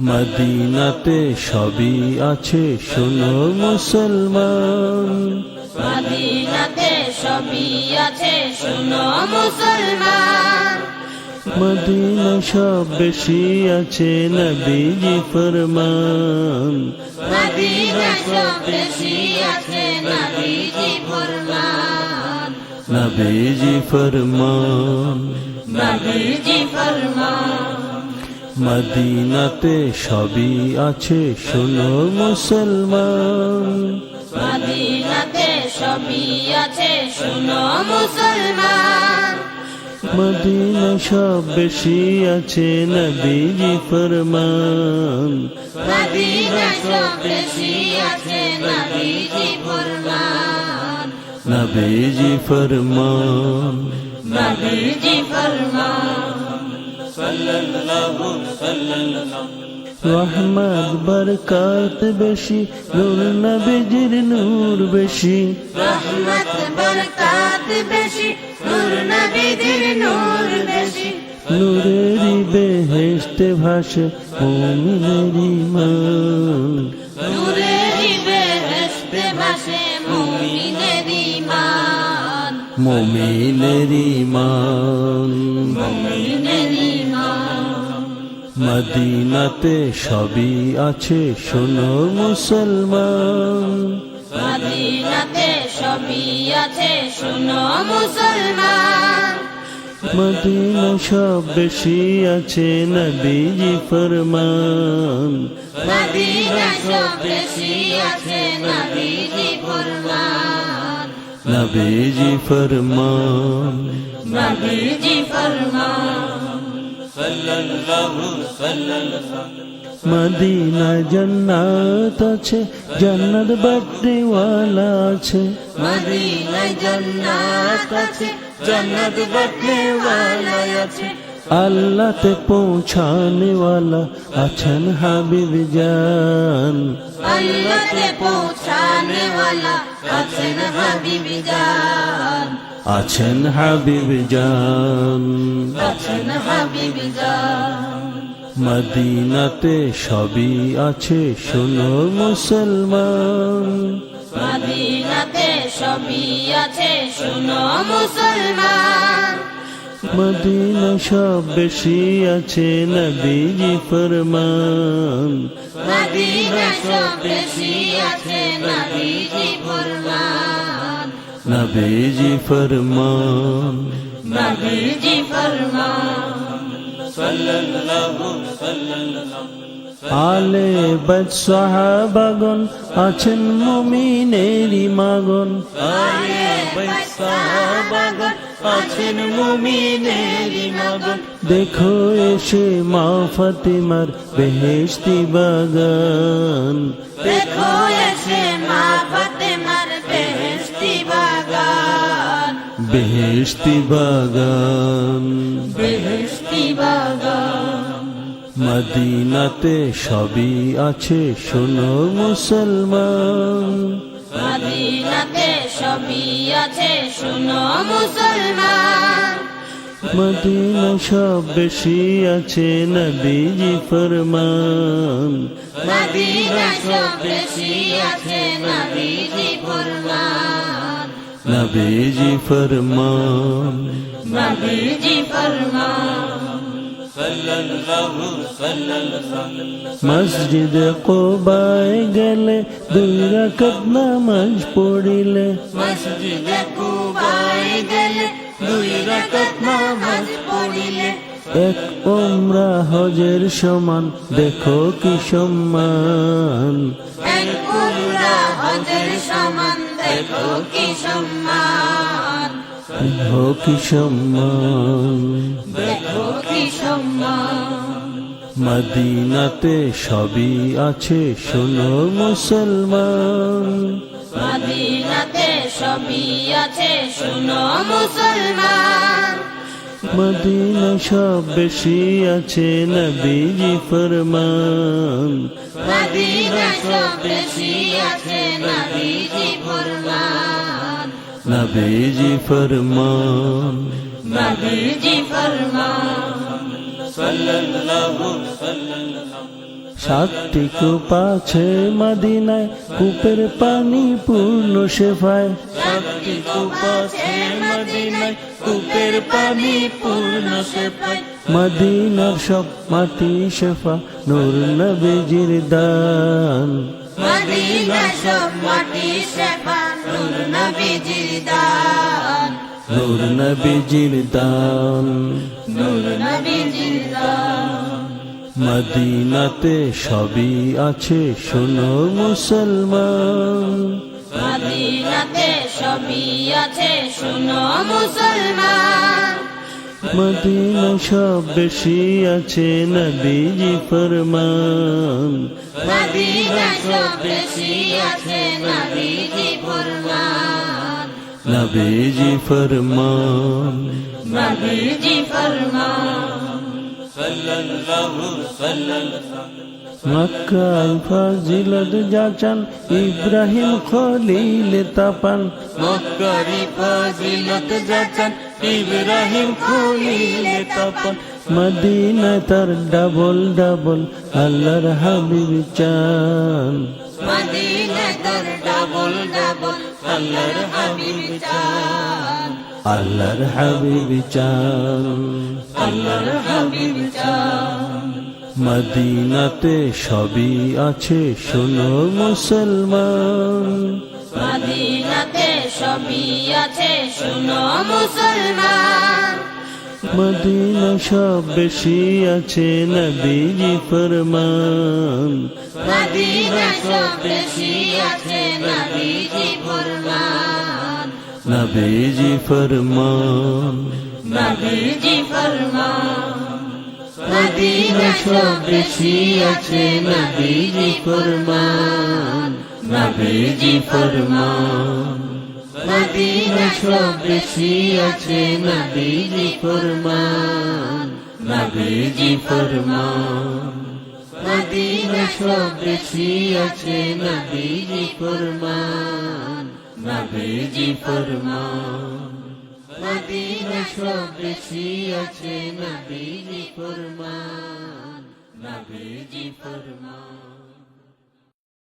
মদিনাতে সবই আছে শোনো মুসলমান। মদিনাতে সবই আছে শুনো মুসলমান। মদিনা সব বেশি আছে নবীজি ফরমান। মদিনা সব বেশি আছে নবীজি ফরমান। নবীজি ফরমান নবীজি ফরমান মদিনাতে সবই আছে শোনো মুসলমান মদিনাতে সবই আছে শুনো মুসলমান মদিনা সব বেশি আছে নবীজি ফরমান মদিনা সব বেশি আছে নবীজি ফরমান নবীজি ফরমান নবীজি ফরমান রহমত বরকাত বেশি নূর নবীজির নূর বেশি রহমত বরকাত বেশি নূর নবীদের নূর বেশি নূরেরই বেহেশতে ভাসে মুমিনের নূরেরই বেহেশতে ভাসে মুমিনের ঈমান। মুমিনের ইমান মুমিনের ঈমান। মদিনাতে সবই আছে শোনো মুসলমান। মদিনাতে সবই আছে শুনো মুসলমান। মদিনা সব বেশি আছে নবীজি ফরমান। মদিনা সব বেশি আছে নবীজি ফরমান। নবীজি ফরমান। নবীজি ফরমান। মদিনা জন্নাত আছে জন্নত বাটনেওয়ালা আছে। মদিনায় জান্নাত আছে জান্নাত আছে। আল্লাহতে পৌঁছানেওয়ালা আছেন হাবিব জান। আল্লাহতে আছেন হাবিব জান। আছেন হাবিব জান। আছেন হাবিব জান। মদিনাতে সবই আছে শোনো মুসলমান। মদিনাতে সবই আছে শুনো মুসলমান। মদিনা সব বেশি আছে নবীজি ফরমান। মদিনা সব বেশি আছে নবীজি ফরমান। নবীজি ফরমান। নবীজি ফরমান। আলে বদ সাহাবাগন আছেন মুমিনেরই মাগন আলে সাহাবাগণ আছেন মুমিনেরই মাগন দেখো এসে মা ফাতিমার বেহেশতি বাগান। দেখো এসে মা ফাতেমার বেহেশতি বাগান। বেহেশতি বাগান। মদিনাতে সবই আছে শোনো মুসলমান। মদিনাতে সবই আছে শুনো মুসলমান। মদিনা সব বেশি আছে নবীজি ফরমান। মদিনা সব বেশি আছে নবীজি ফরমান। নবীজি ফরমান নবীজি ফরমান মসজিদ কোবায় গেলে দুই রাকাত নামাজ পড়িলে মসজিদে কুবায় গেলে দুই রাকাত নামাজ পড়িলে এক ওমরা হজের সমান দেখো কি সম্মান এক উমরা হজের সমান দেখো কি সম্মান দেখো কি সম্মান মদিনাতে সবই আছে, শোনো মুসলমান। মদিনাতে সবই আছে, শোনো মুসলমান। মদিনা সব বেশি আছে নবীজি ফরমান। মদিনা সব বেশি আছে নবীজি ফরমান। নবীজি ফরমান। নবী নবীজি ফরমান। সাতটি কূপ আছে মদিনায় কূপের পানি পূর্ণ শেফায়। সাতটি কূপ আছে মদিনায় কূপের পানি পূর্ণ শেফায়। মদিনার সব মাটি শেফা নূর নবীজির দান। মদিনা সব মাটি শেফা নূর নবীজির দান। নূর নবীজির দান। নূর নবীজির দান। মদিনাতে সবই আছে শোনো মুসলমান। মদিনাতে সবই আছে শুনো মুসলমান। মদিনা সব বেশি আছে নবীজি ফরমান। মদিনা সব বেশি আছে নবীজি ফরমান। নবীজি ফরমান। নবীজি ফরমান। মক্কায় ফাজিলত যাচান ইব্রাহিম খলিল তাপান। মক্কারি ফাজিলত যাচান ইব্রাহিম খলিল তাপান। মদিনায় তার ডাবল ডাবল আল্লাহর হাবিব চান। মদিনা তোর ডাবল ডাবল আল্লাহর হাবিব চান। আল্লাহর হাবিব চান। আল্লাহর হাবিব চান। মদিনাতে সবই আছে শোনো মুসলমান। মদিনাতে সবই আছে শুনো মুসলমান। মদিনা সব বেশি আছে নবীজি ফরমান। মদিনা সব বেশি আছে ফরমান নবীজি ফরমান নবীজি ফরমান মদিনা সব বেশি আছে নবীজি ফরমান নবীজি ফরমান মদিনা সব বেশি আছে নবীজি ফরমান নবীজি ফরমান মদিনা সব বেশি আছে নবীজি ফরমান নবীজি ফরমান মদিনা সব বেশি আছে নবীজি ফরমান নবীজি ফরমান।